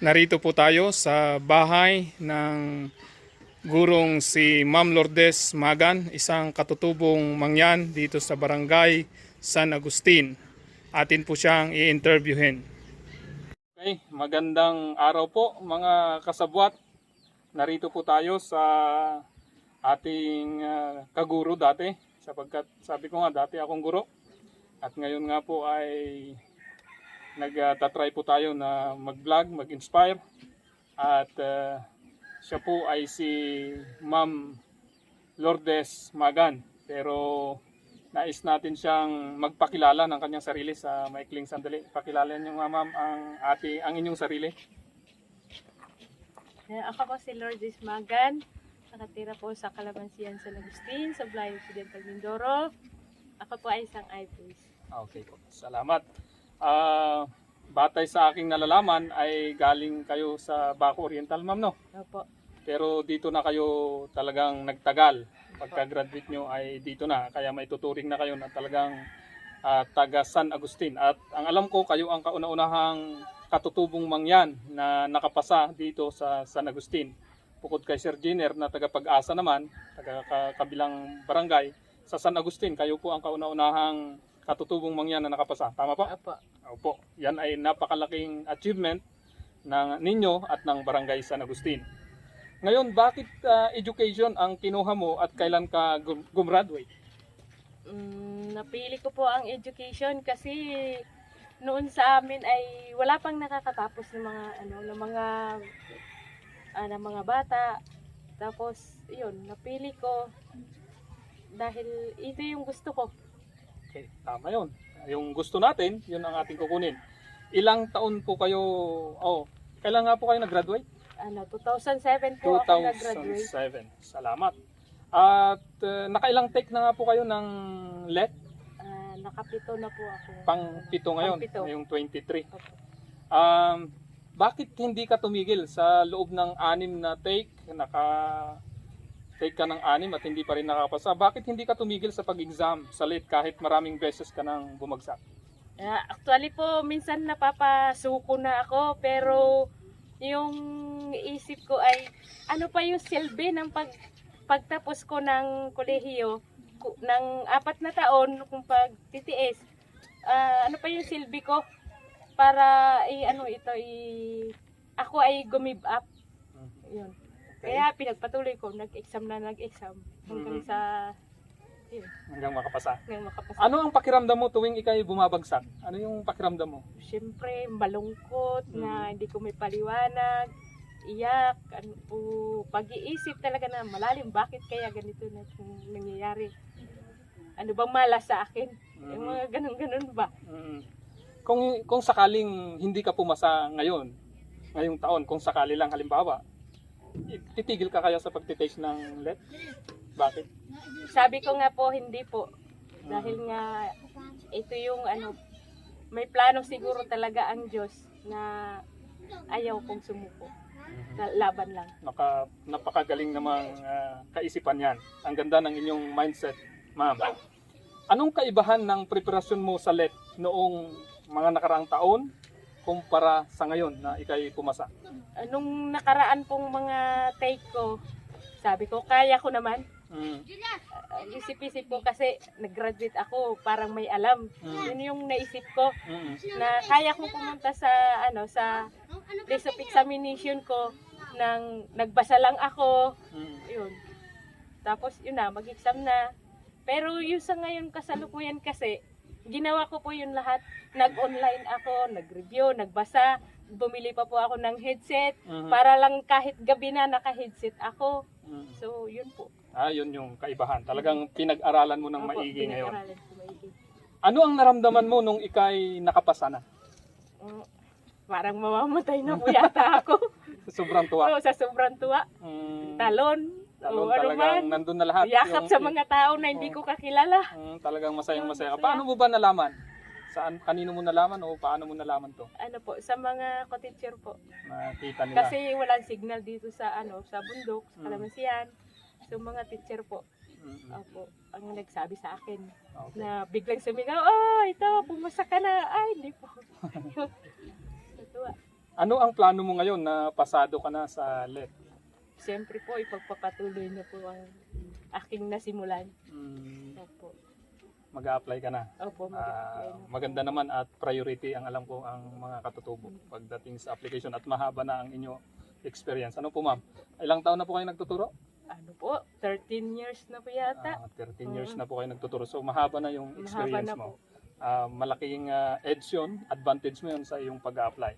Narito po tayo sa bahay ng gurong si Ma'am Lourdes Magan, isang katutubong mangyan dito sa barangay San Agustin. Atin po siyang i-interviewin. Okay, magandang araw po mga kasabwat. Narito po tayo sa ating ah, kaguro dati sapagkat sabi ko nga dati akong guro at ngayon nga po ay nagtatry po tayo na mag-vlog, mag-inspire at ah, siya po ay si Ma'am Lourdes Magan pero nais natin siyang magpakilala ng kanyang sarili sa maikling sandali. Pakilala niyo nga ma'am ang ati ang inyong sarili. Eh, Ako po si Lourdes Magan. Nakatira po sa Calamansian San Agustin, sa Blayo Occidental Mindoro. Ako po ay isang IPS. Okay po. Salamat. Ah, batay sa aking nalalaman ay galing kayo sa Baco Oriental ma'am no? Opo. Pero dito na kayo talagang nagtagal. Pagka-graduate nyo ay dito na. Kaya may tuturing na kayo na talagang ah, taga San Agustin. At ang alam ko, kayo ang kauna-unahang katutubong mangyan na nakapasa dito sa San Agustin. Bukod kay Sir Jenner na taga Pag-asa naman, taga ka- kabilang barangay, sa San Agustin, kayo po ang kauna-unahang katutubong mangyan na nakapasa. Tama po? Opo. Opo, yan ay napakalaking achievement ng ninyo at ng Barangay San Agustin. Ngayon, bakit ah, education ang kinuha mo at kailan ka gum- gumraduate? Mm, napili ko po ang education kasi noon sa amin ay wala pang nakakatapos ng mga ano ng mga ah, ng mga bata. Tapos, yun, napili ko dahil ito yung gusto ko. Okay, tama yun. Yung gusto natin, yun ang ating kukunin. Ilang taon po kayo, oh, kailan nga po kayo nag-graduate? Ano, 2007 po ako nag-graduate. 2007. Salamat. At uh, nakailang take na nga po kayo ng LET? Ah, nakapito na po ako. Pang pito ngayon, Pang-pito. ngayong 23. Opo. Um, bakit hindi ka tumigil sa loob ng anim na take? Naka take ka ng anim at hindi pa rin nakapasa. Bakit hindi ka tumigil sa pag-exam sa late kahit maraming beses ka nang bumagsak? Ah, actually po, minsan napapasuko na ako, pero yung isip ko ay, ano pa yung silbi ng pag, pagtapos ko ng kolehiyo, ng apat na taon, kung pagtitiis, ah, ano pa yung silbi ko para i ano ito i ako ay gumib up yun kaya pinagpatuloy ko nag-exam na nag-exam hanggang sa yun Hanggang makapasa. hanggang makapasa Ano ang pakiramdam mo tuwing ikay bumabagsak? Ano yung pakiramdam mo? Siyempre, malungkot Mm. na hindi ko may paliwanag, iyak, ano, pag-iisip talaga na malalim, bakit kaya ganito na nangyayari? Ano bang malas sa akin? Yung Mhm. mga ganun-ganun ba? Mm. Kung kung sakaling hindi ka pumasa ngayon, ngayong taon, kung sakali lang halimbawa, titigil ka kaya sa pagtitake ng LET? Bakit? Sabi ko nga po, hindi po. Dahil nga, ito yung ano, may plano siguro talaga ang Diyos na ayaw kong sumuko. Na laban lang. Naka, napakagaling namang ah, kaisipan yan. Ang ganda ng inyong mindset, ma'am. Anong kaibahan ng preparasyon mo sa LET noong mga nakaraang taon kumpara sa ngayon na ikay pumasa? Anong nakaraan pong mga take ko, sabi ko, kaya ko naman. Mm. Uh, isip-isip ko kasi nag-graduate ako, parang may alam. Mm. Yun yung naisip ko Mm. na kaya kong pumunta sa ano sa place of examination ko nang nagbasa lang ako, Mm. yun. Tapos yun na, mag-exam na. Pero yung sa ngayon kasalukuyan kasi, ginawa ko po yun lahat. Nag-online ako, nag-review, nagbasa, bumili pa po ako ng headset Mhm. para lang kahit gabi na naka-headset ako. Mm. So, yun po. Ah, yun yung kaibahan. Talagang pinag-aralan mo ng Opo, maigi ngayon. pinag-aralan ko maigi. Ano ang naramdaman mo nung ikay nakapasa na? Mm, parang mamamatay na po yata ako. Sobrang tuwa. Oo, sa sobrang tuwa. Mm, Talon. Talon o ano talagang man. nandun na lahat. Yakap Yung- sa mga tao na hindi ko kakilala. Mm, talagang masayang masaya. Masaya. Paano mo ba nalaman? Saan, kanino mo nalaman o paano mo nalaman to? Ano po, sa mga co-teacher po. Nakita nila. Kasi walang signal dito sa ano, sa bundok, sa Mm. Kalamansian. So mga teacher po, Mm, opo, ang nagsabi sa akin okay. na biglang sumigaw, oh, ito, pumasa ka na. Ay, hindi po. Natuwa. Ano ang plano mo ngayon na pasado ka na sa LET? Siyempre po, ipagpapatuloy na po ang aking nasimulan. Mm, Opo. mag-a-apply ka na. Opo, Ah, mag-apply na. maganda naman at priority ang alam ko ang mga katutubo pagdating sa application at mahaba na ang inyo experience. Ano po ma'am? Ilang taon na po kayo nagtuturo? Ano po, 13 years na po yata. Ah, 13 years na po kayo nagtuturo. So mahaba na yung Mahaba experience na mo. po. Ah, malaking ah, edge yun, advantage mo yun sa iyong pag-apply.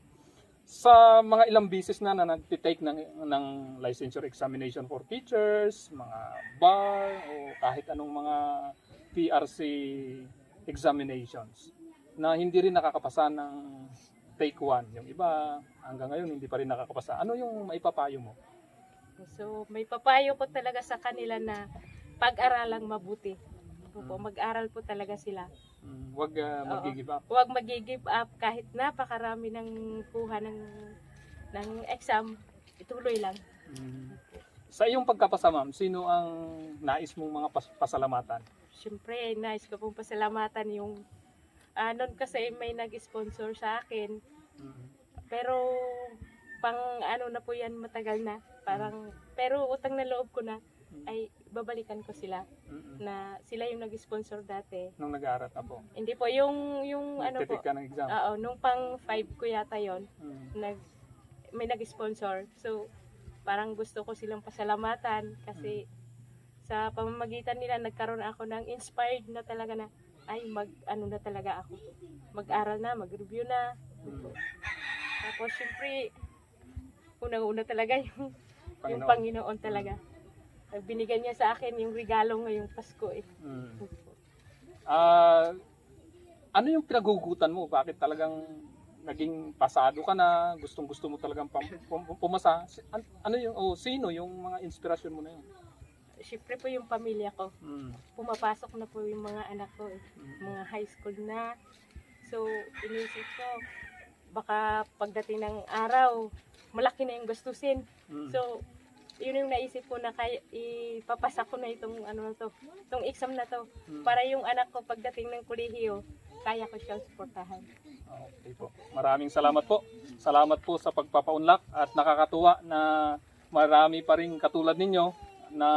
Sa mga ilang bisis na na nag-take ng, ng licensure examination for teachers, mga bar, o kahit anong mga PRC examinations na hindi rin nakakapasa ng take one. Yung iba, hanggang ngayon, hindi pa rin nakakapasa. Ano yung maipapayo mo? So, may papayo ko talaga sa kanila na pag-aralang mabuti. Opo, Mm. mag-aral po talaga sila. Mm, Huwag ah, mag-give up. Huwag mag-give up kahit napakarami ng kuha ng, ng exam. Ituloy lang. Mm. Sa iyong pagkapasa, ma'am, sino ang nais mong mga pas- pasalamatan? Siyempre, nice ko pong pasalamatan yung ah, noon kasi may nag-sponsor sa akin. Mm. Pero pang ano na po yan matagal na. Parang pero utang na loob ko na ay babalikan ko sila Mm-mm. na sila yung nag-sponsor dati. Nung nag-aaral ka po. Hindi po yung yung ano po. Titik ka ng exam. Oo, nung pang 5 ko yata yon Mm. nag may nag-sponsor. So parang gusto ko silang pasalamatan kasi sa pamamagitan nila nagkaroon ako ng inspired na talaga na ay mag ano na talaga ako. Mag-aral na, mag-review na. Mm. Tapos syempre unang-una talaga yung yung Panginoon. Panginoon talaga. Binigyan niya sa akin yung regalo ngayong Pasko eh. Mm. Ah, ano yung pinagugutan mo? Bakit talagang naging pasado ka na? Gustong gusto mo talagang pam- pum- pumasa? An- Ano yung, oh, sino yung mga inspirasyon mo na yun? Syempre po yung pamilya ko. Mm. Pumapasok na po yung mga anak ko eh. mga high school na. So, inisip ko, baka pagdating ng araw, malaki na yung gastusin. Mm. So, yun yung naisip ko na kaya ipapasa ko na itong ano na to, itong exam na to. Mm. Para yung anak ko pagdating ng kolehiyo, kaya ko siyang suportahan. Okay po. Maraming salamat po. Salamat po sa pagpapaunlak at nakakatuwa na marami pa rin katulad ninyo na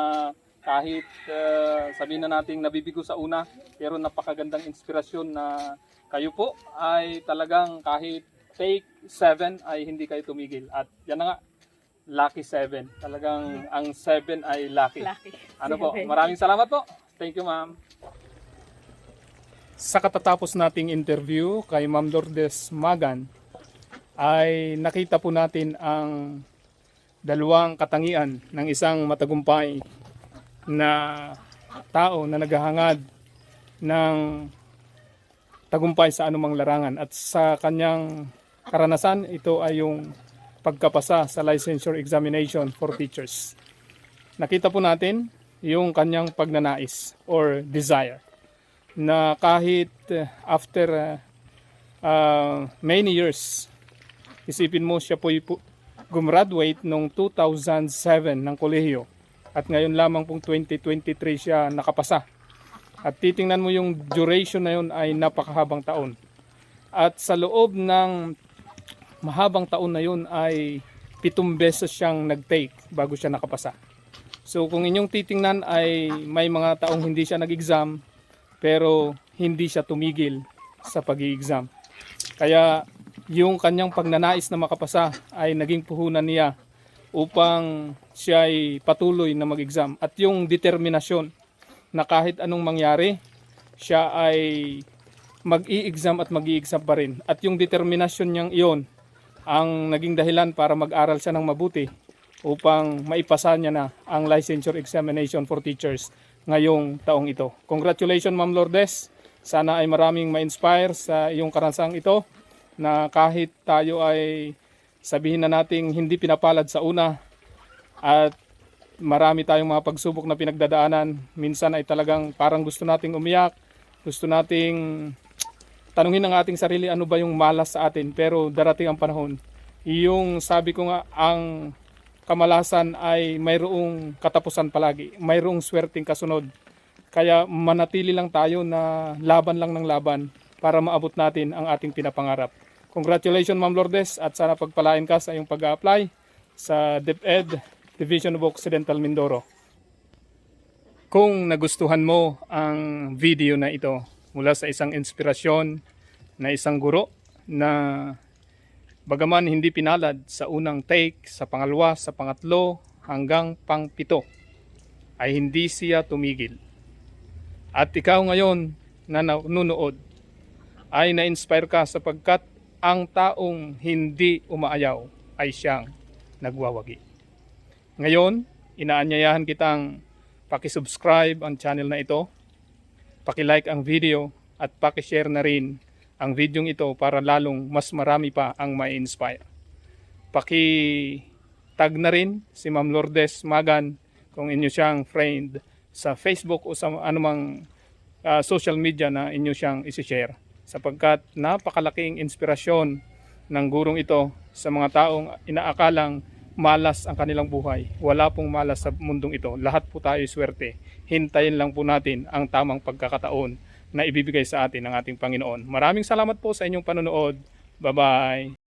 kahit uh, sabihin na nating nabibigo sa una pero napakagandang inspirasyon na kayo po ay talagang kahit take 7 ay hindi kayo tumigil at yan na nga lucky 7 talagang ang 7 ay lucky. Lucky. ano po? Maraming salamat po. Thank you ma'am. Sa katatapos nating interview kay Ma'am Lourdes Magan ay nakita po natin ang dalawang katangian ng isang matagumpay na tao na naghahangad ng tagumpay sa anumang larangan. At sa kanyang karanasan ito ay yung pagkapasa sa licensure examination for teachers. Nakita po natin yung kanyang pagnanais or desire na kahit uh, after uh, many years isipin mo siya po gumraduate noong 2007 ng kolehiyo at ngayon lamang pong 2023 siya nakapasa at titingnan mo yung duration na yun ay napakahabang taon at sa loob ng mahabang taon na yun ay pitong beses siyang nag-take bago siya nakapasa so kung inyong titingnan ay may mga taong hindi siya nag-exam pero hindi siya tumigil sa pag-i-exam. Kaya yung kanyang pagnanais na makapasa ay naging puhunan niya upang siya ay patuloy na mag-exam. At yung determinasyon na kahit anong mangyari, siya ay mag-i-exam at mag-i-exam pa rin. At yung determinasyon niyang iyon ang naging dahilan para mag-aral siya ng mabuti upang maipasa niya na ang licensure examination for teachers ngayong taong ito. Congratulations Ma'am Lourdes. Sana ay maraming ma-inspire sa iyong karansang ito na kahit tayo ay sabihin na nating hindi pinapalad sa una at marami tayong mga pagsubok na pinagdadaanan. Minsan ay talagang parang gusto nating umiyak, gusto nating tanungin ang ating sarili ano ba yung malas sa atin pero darating ang panahon. Yung sabi ko nga ang kamalasan ay mayroong katapusan palagi, mayroong swerteng kasunod. Kaya manatili lang tayo na laban lang ng laban para maabot natin ang ating pinapangarap. Congratulations Ma'am Lourdes at sana pagpalain ka sa iyong pag-apply sa DepEd Division of Occidental Mindoro. Kung nagustuhan mo ang video na ito mula sa isang inspirasyon na isang guro na bagaman hindi pinalad sa unang take, sa pangalawa, sa pangatlo hanggang pangpito ay hindi siya tumigil. At ikaw ngayon na nanonood ay na-inspire ka sapagkat ang taong hindi umaayaw ay siyang nagwawagi. Ngayon, inaanyayahan kitang pakisubscribe ang channel na ito, pakilike ang video at pakishare na rin ang video ito para lalong mas marami pa ang ma-inspire. Paki-tag na rin si Ma'am Lourdes Magan kung inyo siyang friend sa Facebook o sa anumang ah, social media na inyo siyang isi-share sapagkat napakalaking inspirasyon ng gurong ito sa mga taong inaakalang malas ang kanilang buhay. Wala pong malas sa mundong ito. Lahat po tayo swerte. Hintayin lang po natin ang tamang pagkakataon na ibibigay sa atin ng ating Panginoon. Maraming salamat po sa inyong panonood. Bye-bye.